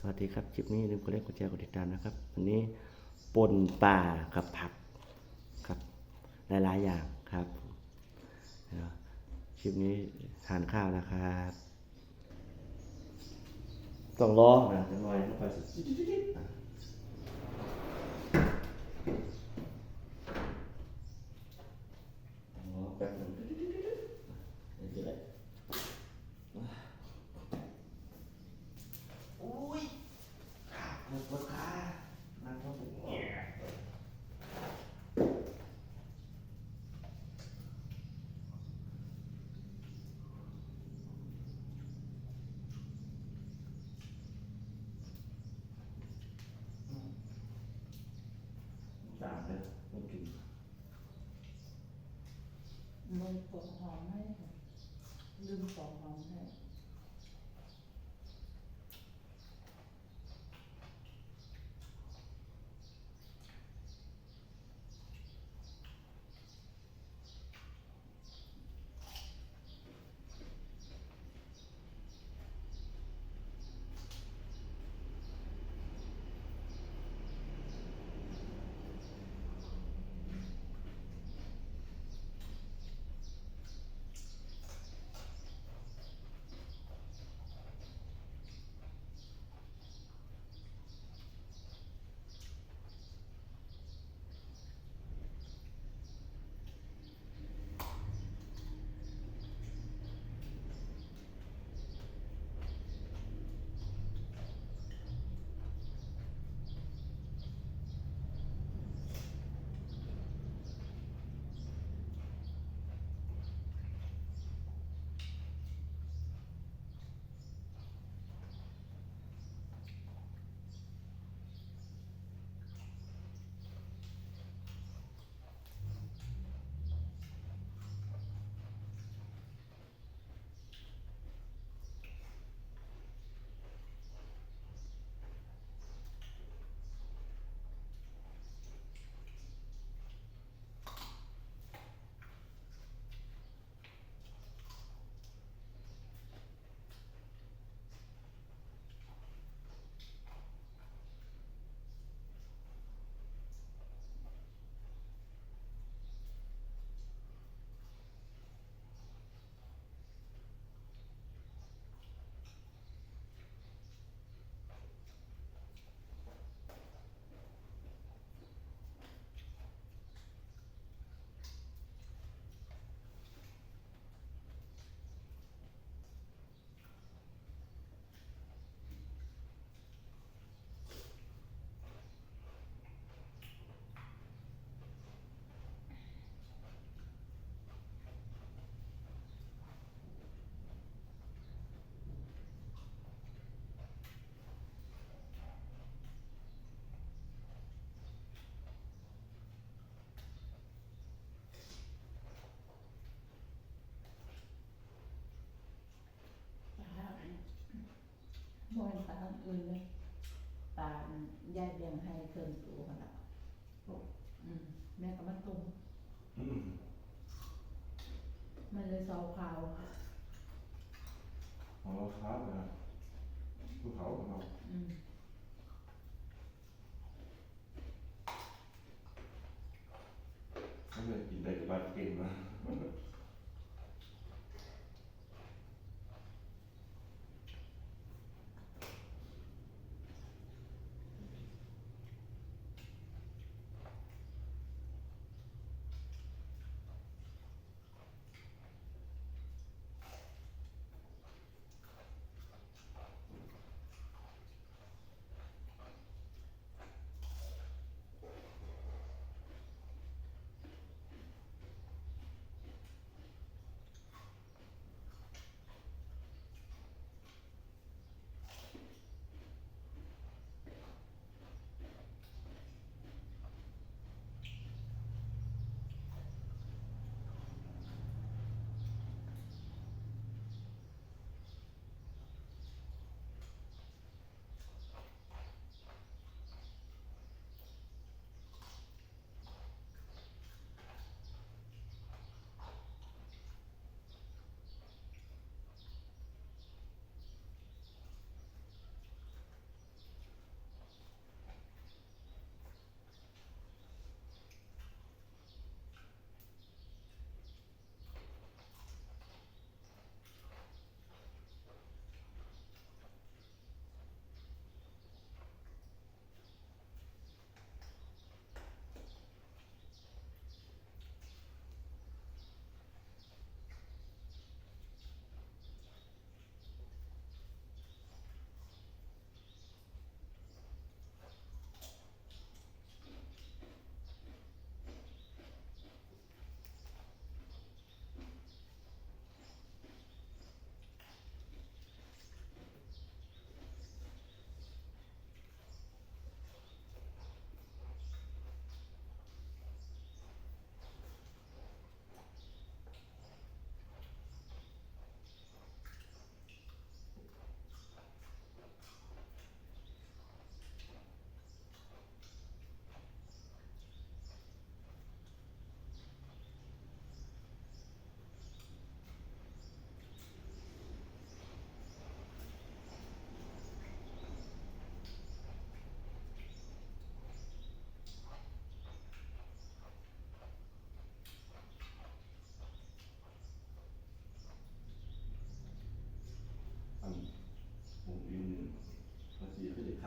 สวัสดีครับคลิปนี้ลืมกดไลค์กดแชร์กดติดตามนะครับวันนี้ปนป่ากับผักครับหลายๆอย่างครับคลิปนี้ทานข้าวนะครับต้องรอนะจะหน่อยต้องคอยสุดๆอะต้องรอแป๊บหนึงเดี๋ยวจะได้ อุ้ยขาปวดปวดขานั่งก็ปวดเนี่ยสามเลยไม่กิน มันปอกหอมให้ค่ะ บ่อยปลาอื่นเลยปลาย่ายเบียงให้เคินตัวขนาดอืมแม่ก็มันตุ่มอืมมันเลยเสาขาวของเราค้าไปนะภูเขาของเราอืมไม่เคยกินได้กับบ้านเก่งนะ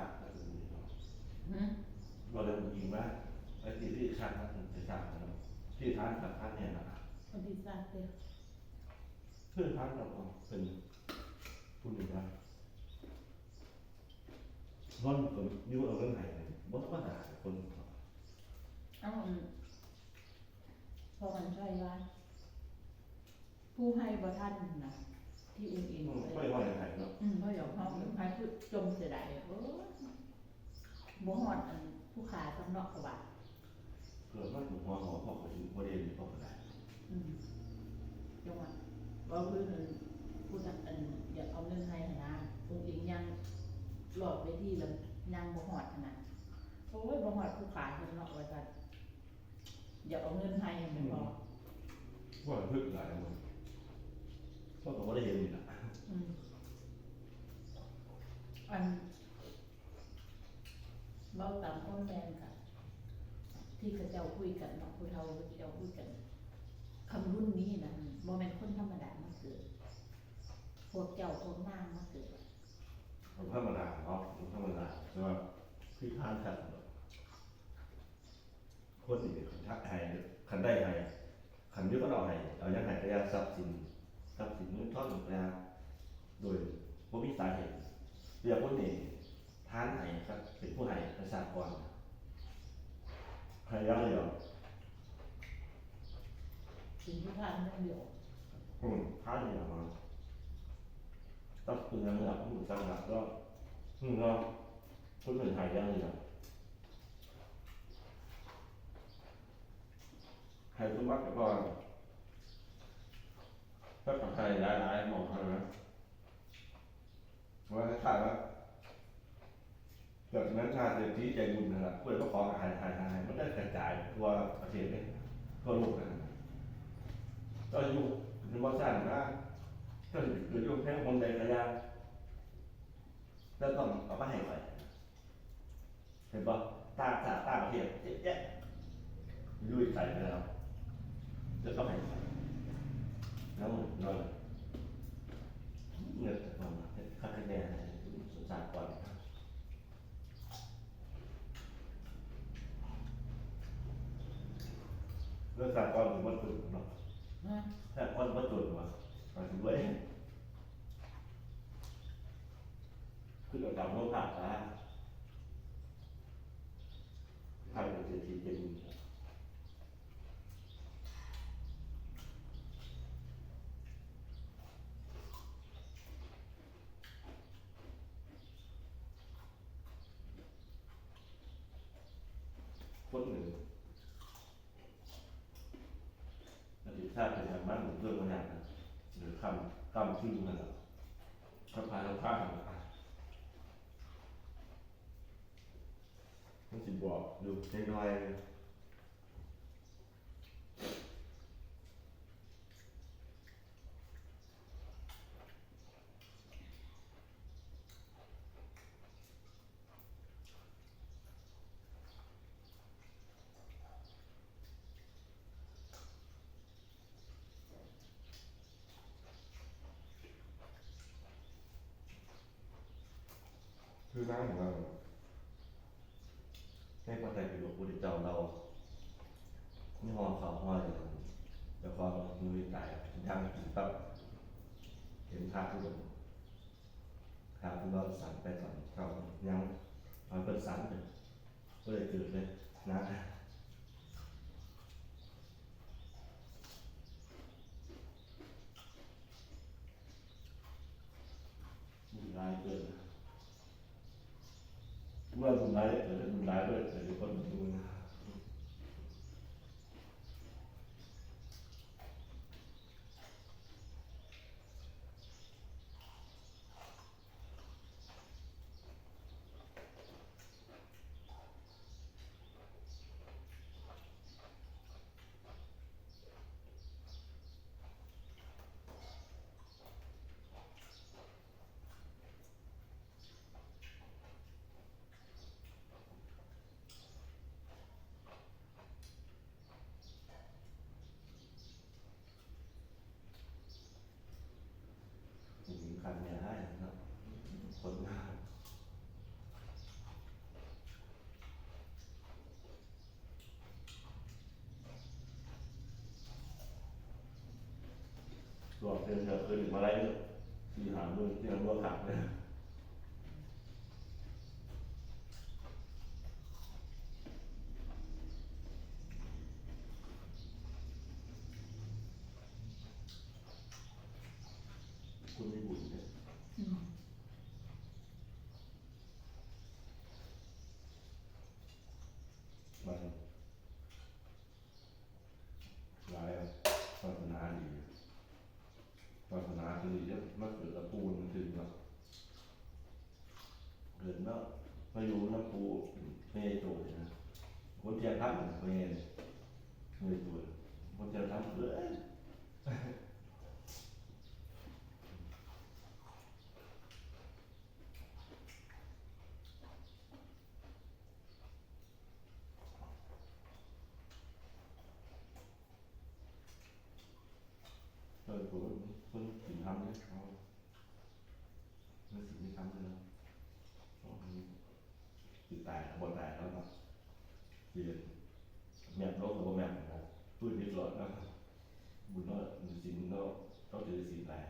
ขาดแต่ตรงนี้เนาะหืมเราเลยยิงว่าไอ้ที่ที่ขาดมันจะขาดนะครับที่ทานกับทานเนี่ยนะครับวันที่สามเดือนเพื่อนทานเราก็เป็นผู้หนึ่งว่าร้อนกับยูเอาเรื่องไหนเลยบ่ว่าด่าคนเอ้าอืมพอมันใช่ว่าผู้ให้บ่ท่านนะ ที่อุ้งอิงไม่ว่าอย่างไรเนาะอืมเพราะอย่างเขาผู้ให้ผู้จมเสียดายโอ้ยบ่ฮอดอันผู้ขาสำเนอกกว่าเกิดว่าหัวหอพอเขาอยู่ประเด็นนี้พอได้อืมจังหวะว่าเพื่อนผู้จัดอันอยากเอาเงินให้หั่นนะอุ้งอิงยังหลอดไปที่แล้วยังบ่ฮอดหั่นนะโอ้ยบ่ฮอดผู้ขาสำเนอกว่าซั่นอยากเอาเงินให้แม่นบ่ว่าเพื่อนหลายคน ก็ต้องว่าได้เห็นนี่นะอืมอันเบาตามต้นแดงค่ะ ที่เขาเจ้าคุยกันเนาะผู้เฒ่าเขาเจ้าคุยกันคำรุ่นนี้นะโมเมนคนธรรมดามาเกิดพวกเจ้าพวกนางมาเกิดผมธรรมดาเนาะผมธรรมดาแต่ว่าที่ทานขัดคนนี่ขันทักไทยขันได้ไทยขันยุก็เอาไทยเอายังไงก็ยาทรัพย์สิน ทรัพย์สินเงินทองยาโดยบ่มีสาเหตุเรียกว่านี่ทานไห้ครับเป็นผู้ให้ประชากรให้ยังเดียวถึงที่พานเรื่องเดียวอืมทานอย่างมาต้องคุณยังหลับคุณจังหลับก็อืมก็คนอื่นหายยังเดียวใครสมัครก็ก็กั บใครหลายๆหมองเขานะว่าคล้ายๆว่าเกิดนั้นชาติเศรษฐีใจบุญนะครับเพื่อนก็ขอหายหายหายมันได้กระจายทั่วประเทศเลยทั่วโลกนะก็อยู่ในวัดสร้างนะก็อยู่อยู่แค่คนใดก็ยากแล้วต้องเอาไปให้ใครเห็นปะตาตาตาประเทศเยอะแยะยุ่ยใส่ไปแล้วแล้วก็ให้ใส่ แล้วมันนอนเงินจากมันค่าคะแนนสงสารก่อนเรื่องสากลถึงวัตถุเนาะนะสากลวัตถุวะมาถึงเว้ยคือเราดำโลกาตาทำเป็นเศรษฐีเจริญ คนหนึ่งอดีตชาติเป็นอย่างบ้านหรือเรื่องบางอย่างนะหรือคำคำชื่อมันนะคำพายคำพาดนะมันสิบอกดูเล็กน้อย คือร่างของเราให้พระไตรปิฎกพุทธเจ้าเรานี่หอเขาห้อยแล้วก็มือตายยังถึงปั๊บเห็นภาพทุกคนภาพที่เราสั่นไปก่อนเขายังมันเปิดสั่นเลยก็เลยเกิดเลยนะบุญร้ายเกิดนะเมื่อบุญร้ายเดบุญร้ายด้วยเกิดคนบุญนะดินเถอะคืนมาไล่สี่หามือที่มันว่าขับเลยคุณมีบุญเนี่ย อืม มันหลายศาสนาดีศาสนาคือเยอะมากเกิดกับปูนถึงเนาะเกิดเนาะมาอยู่น้ำปูเมย์โตเลยนะคนเทียนทับเมย์เมย์โตคนเทียนทับเลย เออผมคนสินทำเนี่ยเขาไม่สินไม่ทำเลยนะติดตายบนตายแล้วนะเรียนแม่โลกกับแม่นะพูดนิดหลอดนะบุญเนาะสินเนาะต้องถือสินตาย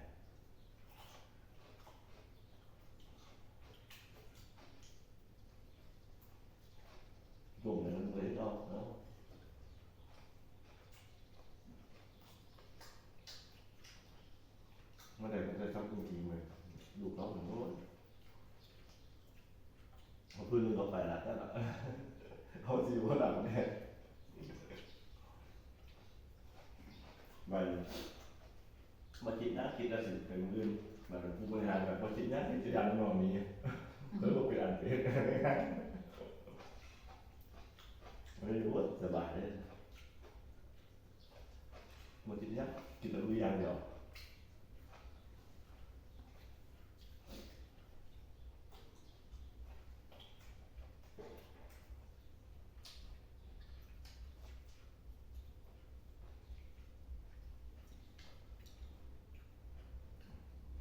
รวมเลยเลยเนาะเนาะ เมื่อไหร่มันจะทำจริงๆเลยลูกเขาถึงโน่นเขาพื้นเขาไปละแต่ละเขาสิว่าหลังเนี่ยมันมาคิดนะคิดนะสิถึงอื่นมันเป็น ผู้บริหารแบบมาคิดนะเห็นจะยันมองนี้แล้วก็ไปอ่านเป็นไม่รู้ว่าสบายเลยมาคิดนะคิดแต่รู้อย่างเดียว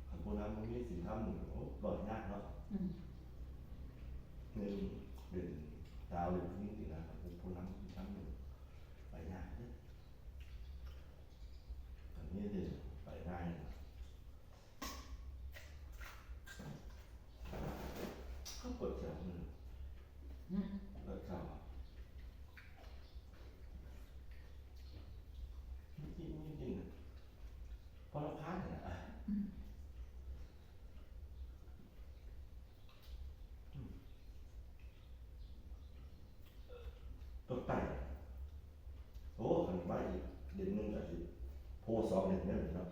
ขันโบราณมันมีสินค้าหนึ่งโอ้หลอดยากเนาะ อืม หนึ่งเด่นดาวเด่นนี้สินะครับผมโบราณสินค้าหนึ่งไปยากเนี่ยอันนี้เด่นไปง่ายนะก็กดแถวหนึ่ง อืม เลิกเข้าจริงจริงจริงเพราะเราพลาดเนี่ย ต้นไต่โอ้ขัน ไม้เด่นหนึ่งก็สิโพสองเด่นเนี่ยเนาะ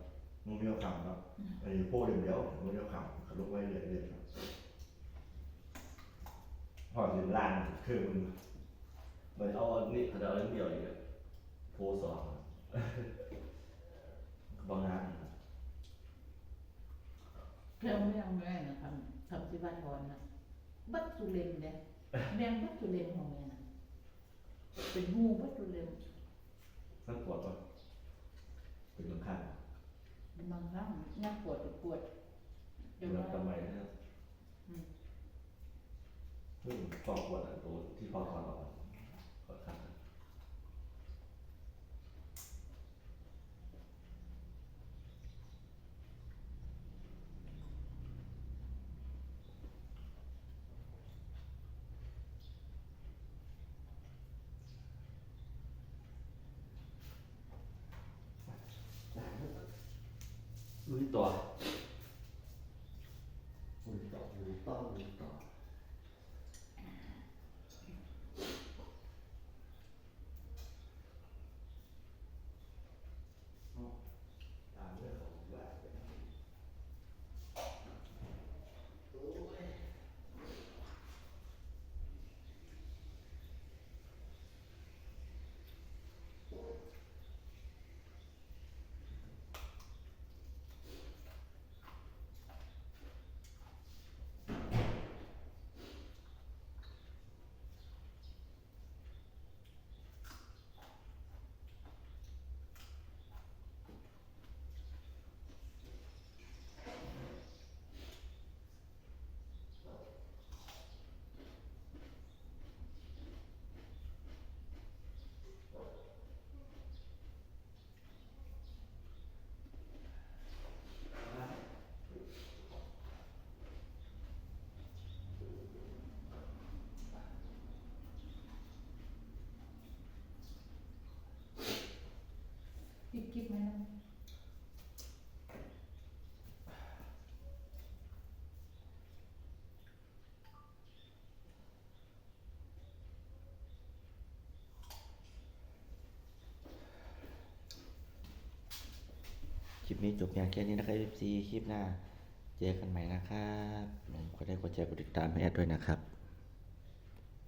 มึงไม่เอาคำเนาะไอ้โพเด่นเดียวมึงไม่เอาคำขลุกไว้เรื่อยๆเนาะพอถึงล่างคือมึงเหมือนเอาอันนี้เขาจะเอาอันเดียวอีกอะโพสองบางงานเพื่อนไม่เอาแม่นะทำทำที่บ้านทอนนะบัตรสุเรนเนี่ยแมงบัตรสุเรนของแม่นะเป็นงูบัตรสุเรน สักปวดปะเป็นลำคาญบางครั้งนักปวดก็ปวดเดี๋ยวทำไมนะครับอืม เพิ่งฟอกปวดอันตัวที่ฟอกคอเราขอขัด ลุยต่อลุยต่อลุยต่อลุยต่อ คลิ ปนี้จบเพียงแค่นี้นะครับ FC คลิปหน้า เจอกันใหม่นะครับผมก็ได้กดแชร์กดติดตามให้แอดด้วยนะครับ